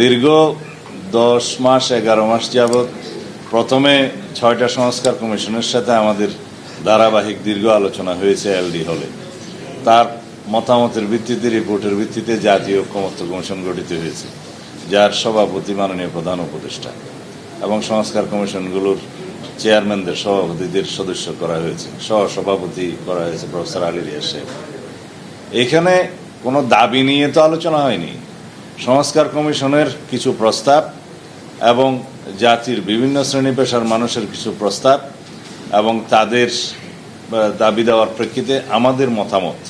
দীর্ঘ দশ মাস, এগারো মাস যাবৎ প্রথমে ছয়টা সংস্কার কমিশনের সাথে আমাদের ধারাবাহিক দীর্ঘ আলোচনা হয়েছে এলডি হলে তার মতামতের ভিত্তিতে, রিপোর্টের ভিত্তিতে জাতীয় ঐক্যমত্য কমিশন গঠিত হয়েছে, যার সভাপতি মাননীয় প্রধান উপদেষ্টা এবং সংস্কার কমিশনগুলোর চেয়ারম্যানদের সভাপতিদের সদস্য করা হয়েছে সহ সভাপতি করা হয়েছে প্রফেসর আলী রিয়া সাহেব। এখানে কোনো দাবি নিয়ে তো আলোচনা হয়নি। সংস্কার কমিশনের কিছু প্রস্তাব এবং জাতির বিভিন্ন শ্রেণি পেশার মানুষের কিছু প্রস্তাব এবং তাদের দাবি দেওয়ার প্রেক্ষিতে আমাদের মতামত।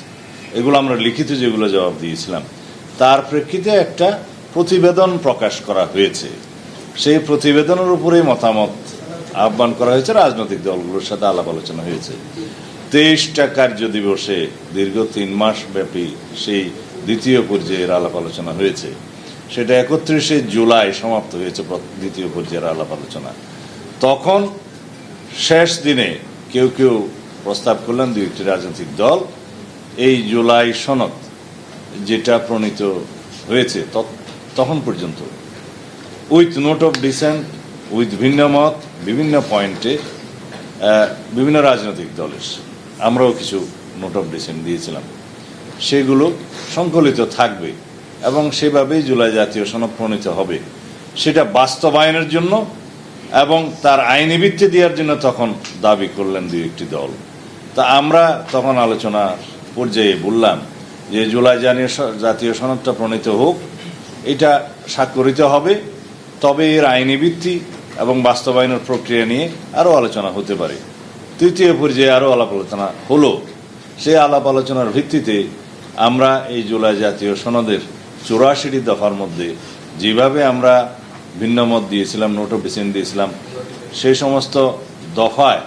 এগুলো আমরা লিখিত যেগুলো জবাব দিয়েছিলাম। তার প্রেক্ষিতে একটা প্রতিবেদন প্রকাশ করা হয়েছে। সেই প্রতিবেদনের উপরেই মতামত আহ্বান করা হয়েছে। রাজনৈতিক দলগুলোর সাথে আলাপ আলোচনা হয়েছে। তেইশটা কার্য দিবসে দীর্ঘ তিন মাস ব্যাপী সেই দ্বিতীয় পর্যায়ের আলাপ আলোচনা হয়েছে। সেটা একত্রিশে জুলাই সমাপ্ত হয়েছে দ্বিতীয় পর্যায়ের আলাপ আলোচনা। তখন শেষ দিনে কেউ কেউ প্রস্তাব করলেন দুই একটি রাজনৈতিক দল। এই জুলাই সনদ যেটা প্রণীত হয়েছে তখন পর্যন্ত। With note of dissent, with ভিন্ন মত, বিভিন্ন পয়েন্টে বিভিন্ন রাজনৈতিক দলের আমরাও কিছু নোট অফ ডিসেন্ট দিয়েছিলাম। সেগুলো সংকলিত থাকবে এবং সেভাবেই জুলাই জাতীয় সনদ প্রণীত হবে। সেটা বাস্তবায়নের জন্য এবং তার আইনি ভিত্তি দেওয়ার জন্য তখন দাবি করলেন দুই একটি দল। তা আমরা তখন আলোচনা পর্যায়ে বললাম যে জুলাই জাতীয় স- জাতীয় সনদটা প্রণীত হোক, এটা স্বাক্ষরিত হবে, তবে এর আইনি ভিত্তি এবং বাস্তবায়নের প্রক্রিয়া নিয়ে আরও আলোচনা হতে পারে। তৃতীয় পর্যায়ে আরও আলাপ আলোচনা হলো। সেই আলাপ আলোচনার ভিত্তিতে আমরা এই জুলাই জাতীয় সনদের চুরাশিটি দফার মধ্যে যেভাবে আমরা ভিন্ন মত দিয়েছিলাম নোট অফ দিয়েছিলাম, সেই সমস্ত দফায়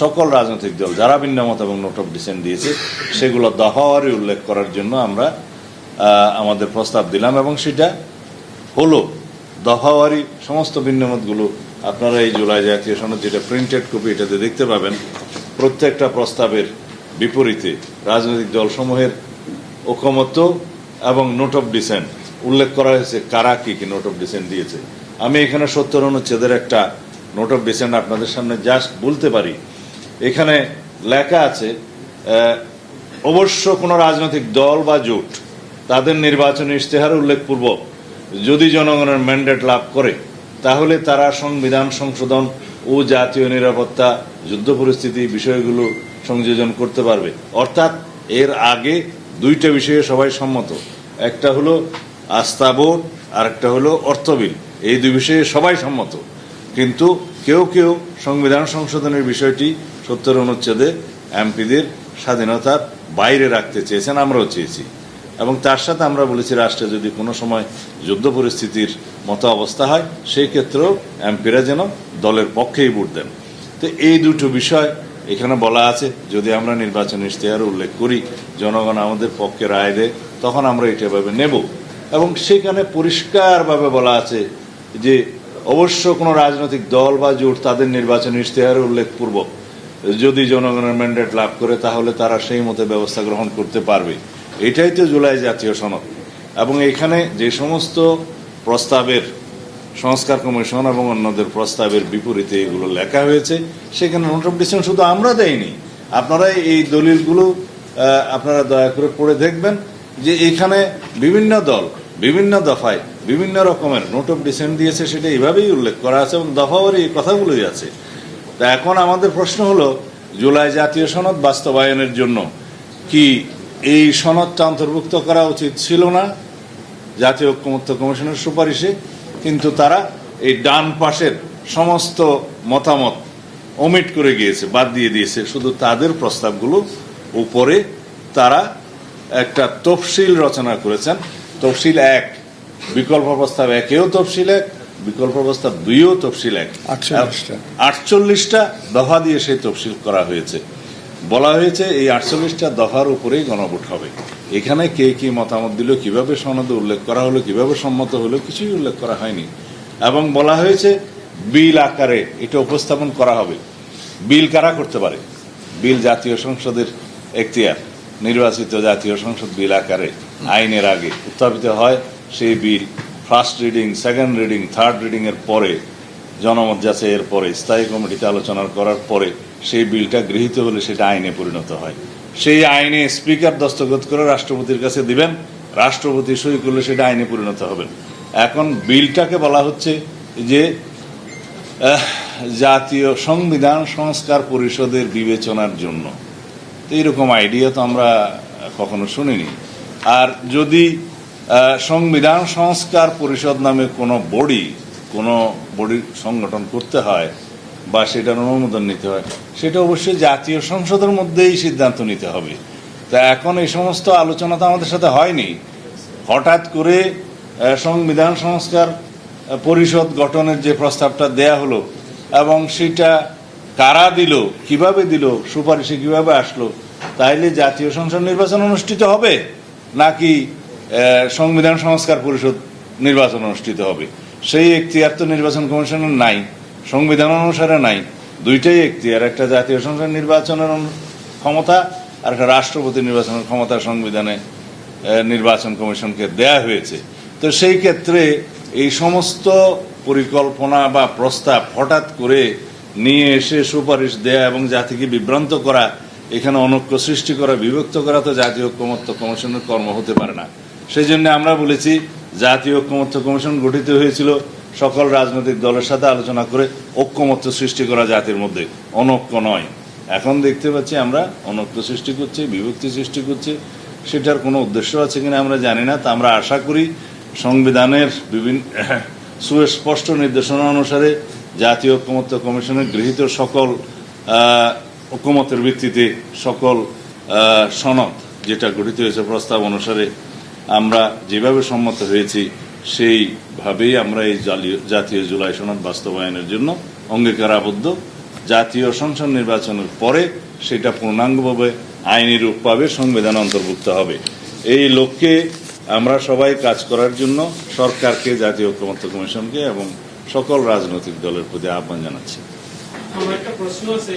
সকল রাজনৈতিক দল যারা ভিন্ন মত এবং নোট অফ ডিসেন্ট দিয়েছে, সেগুলো দফাওয়ারি উল্লেখ করার জন্য আমরা আমাদের প্রস্তাব দিলাম এবং সেটা হলো দফাওয়ারি সমস্ত ভিন্নমতগুলো আপনারা এই জুলাই জাতীয় সনদ যেটা প্রিন্টেড কপি এটাতে দেখতে পাবেন। প্রত্যেকটা প্রস্তাবের বিপরীতে রাজনৈতিক দলসমূহের ঐকমত্য এবং নোট অফ ডিসেন্ট উল্লেখ করা হয়েছে কারা কি কি নোট অফ ডিসেন্ট দিয়েছে। আমি এখানে সত্তর অনুচ্ছেদের একটা নোট অফ ডিসেন্ট আপনাদের সামনে জাস্ট বলতে পারি। এখানে লেখা আছে অবশ্য কোনো রাজনৈতিক দল বা জোট তাদের নির্বাচনী ইশতেহার উল্লেখপূর্বক যদি জনগণের ম্যান্ডেট লাভ করে, তাহলে তারা সংবিধান সংশোধন ও জাতীয় নিরাপত্তা, যুদ্ধ পরিস্থিতি বিষয়গুলো সংযোজন করতে পারবে। অর্থাৎ এর আগে দুইটা বিষয়ে সবাই সম্মত। একটা হলো আস্থা আর একটা হলো অর্থ বিল এই দুই বিষয়ে সবাই সম্মত। কিন্তু কেউ কেউ সংবিধান সংশোধনের বিষয়টি সত্তর অনুচ্ছেদে এমপিদের স্বাধীনতার বাইরে রাখতে চেয়েছেন, আমরাও চেয়েছি। এবং তার সাথে আমরা বলেছি, রাষ্ট্রে যদি কোনো সময় যুদ্ধ পরিস্থিতির মতো অবস্থা হয়, সেই ক্ষেত্রেও এমপিরা যেন দলের পক্ষেই ভোট দেন। তো এই দুটো বিষয় এখানে বলা আছে, যদি আমরা নির্বাচন ইশতেহার উল্লেখ করি, জনগণ আমাদের পক্ষে রায় দেয়, তখন আমরা এটা ভাবে নেব। এবং সেখানে পরিষ্কারভাবে বলা আছে যে, অবশ্য কোনো রাজনৈতিক দল বা জোট তাদের নির্বাচন ইশতেহার উল্লেখপূর্বক, যদি জনগণের ম্যান্ডেট লাভ করে, তাহলে তারা সেই মতো ব্যবস্থা গ্রহণ করতে পারবে। এটাই তো জুলাই জাতীয় সনদ। এবং এখানে যে সমস্ত প্রস্তাবের সংস্কার কমিশন এবং অন্যদের প্রস্তাবের বিপরীতে এগুলো লেখা হয়েছে। সেখানে নোট অফ ডিসিশন শুধু আমরা দেইনি। আপনারা এই দলিলগুলো আপনারা দয়া করে পড়ে দেখবেন যে এখানে বিভিন্ন দল, বিভিন্ন দফায় বিভিন্ন রকমের নোট অফ ডিসেন্ট দিয়েছে, সেটা এইভাবেই উল্লেখ করা আছে এবং দফাওয়ারি এই কথাগুলোই আছে তা এখন আমাদের প্রশ্ন হলো, জুলাই জাতীয় সনদ বাস্তবায়নের জন্য কি এই সনদটা অন্তর্ভুক্ত করা উচিত ছিল না? জাতীয় ঐক্যমত্য কমিশনের সুপারিশে কিন্তু তারা এই ডান পাশের সমস্ত মতামত ওমিট করে গিয়েছে বাদ দিয়ে দিয়েছে। শুধু তাদের প্রস্তাবগুলো উপরে তারা একটা তফসিল রচনা করেছেন। তফসিল এক বিকল্প প্রস্তাব একেও তফসিল এক বিকল্প প্রস্তাব দুইও তফসিল এক। আটচল্লিশটা। আটচল্লিশটা দফা দিয়ে সেই তফসিল করা হয়েছে। বলা হয়েছে এই আটচল্লিশটা দফার উপরেই গণভোট হবে। এখানে কে কি মতামত দিল, কীভাবে সনদে উল্লেখ করা হলো, কীভাবে সম্মত হলো, কিছুই উল্লেখ করা হয়নি। এবং বলা হয়েছে, বিল আকারে এটা উপস্থাপন করা হবে। বিল কারা করতে পারে? বিল জাতীয় সংসদের এখতিয়ার। নির্বাচিত জাতীয় সংসদ বিল আকারে, আইনের আগে উত্থাপিত হয়। সেই bill first reading, second reading, third reading এর পরে জনমত যাচাইয়ের পরে, স্থায়ী কমিটিতে আলোচনা করার পরে সেই বিলটা গৃহীত হলে সেটা আইনে পরিণত হয়। সেই আইনে স্পিকার দস্তখত করে রাষ্ট্রপতির কাছে দিবেন, রাষ্ট্রপতি সই করলে সেটা আইনে পরিণত হবে এখন বিলটাকে বলা হচ্ছে যে জাতীয় সংবিধান সংস্কার পরিষদের বিবেচনার জন্য। তো এইরকম আইডিয়া তো আমরা কখনো শুনিনি। আর যদি সংবিধান সংস্কার পরিষদ নামে কোনো বডি কোনো বডি সংগঠন করতে হয় বা সেটার অনুমোদন নিতে হয়, সেটা অবশ্যই জাতীয় সংসদের মধ্যেই সিদ্ধান্ত নিতে হবে। তা এখন এই সমস্ত আলোচনা তো আমাদের সাথে হয়নি। হঠাৎ করে সংবিধান সংস্কার পরিষদ গঠনের যে প্রস্তাবটা দেয়া হলো এবং সেটা কারা দিল, কীভাবে দিল, সুপারিশে কীভাবে আসলো, তাইলে জাতীয় সংসদ নির্বাচন অনুষ্ঠিত হবে নাকি সংবিধান সংস্কার পরিষদ নির্বাচন অনুষ্ঠিত হবে? সেই এখতিয়ার তো নির্বাচন কমিশনের নাই, সংবিধান অনুসারে নাই, দুইটাই এখতিয়ার একটা জাতীয় সংসদ নির্বাচনের ক্ষমতা, আর একটা রাষ্ট্রপতি নির্বাচনের ক্ষমতা সংবিধানে নির্বাচন কমিশনকে দেয়া হয়েছে। তো সেই ক্ষেত্রে এই সমস্ত পরিকল্পনা বা প্রস্তাব হঠাৎ করে নিয়ে এসে সুপারিশ দেয়া এবং জাতিকে বিভ্রান্ত করা, এখানে অনৈক্য সৃষ্টি করা, বিভক্ত করা তো জাতীয় ঐক্যমত্য কমিশনের কর্ম হতে পারে না। সেই জন্য আমরা বলেছি জাতীয় ঐক্যমত্য কমিশন গঠিত হয়েছিল সকল রাজনৈতিক দলের সাথে আলোচনা করে ঐক্যমত্য সৃষ্টি করা জাতির মধ্যে। অনৈক্য নয়। এখন দেখতে পাচ্ছি আমরা অনৈক্য সৃষ্টি করছি, বিভক্তি সৃষ্টি করছি। সেটার কোনো উদ্দেশ্য আছে কিনা আমরা জানি না, তা আমরা আশা করি সংবিধানের বিভিন্ন সুস্পষ্ট নির্দেশনা অনুসারে জাতীয় ঐক্যমত্য কমিশনের গৃহীত সকল ঐক্যমতের ভিত্তিতে সকল সনদ যেটা গঠিত হয়েছে প্রস্তাব অনুসারে আমরা যেভাবে সম্মত হয়েছি, সেইভাবেই আমরা এই জাতীয় জুলাই সনদ বাস্তবায়নের জন্য অঙ্গীকার আবদ্ধ জাতীয় সংসদ নির্বাচনের পরে সেটা পূর্ণাঙ্গভাবে আইনি রূপ পাবে সংবিধান অন্তর্ভুক্ত হবে। এই লক্ষ্যে আমরা সবাই কাজ করার জন্য সরকারকে, জাতীয় ঐক্যমত্য কমিশনকে এবং সকল রাজনৈতিক দলের প্রতি আহ্বান জানাচ্ছি। আমার একটা প্রশ্ন আছে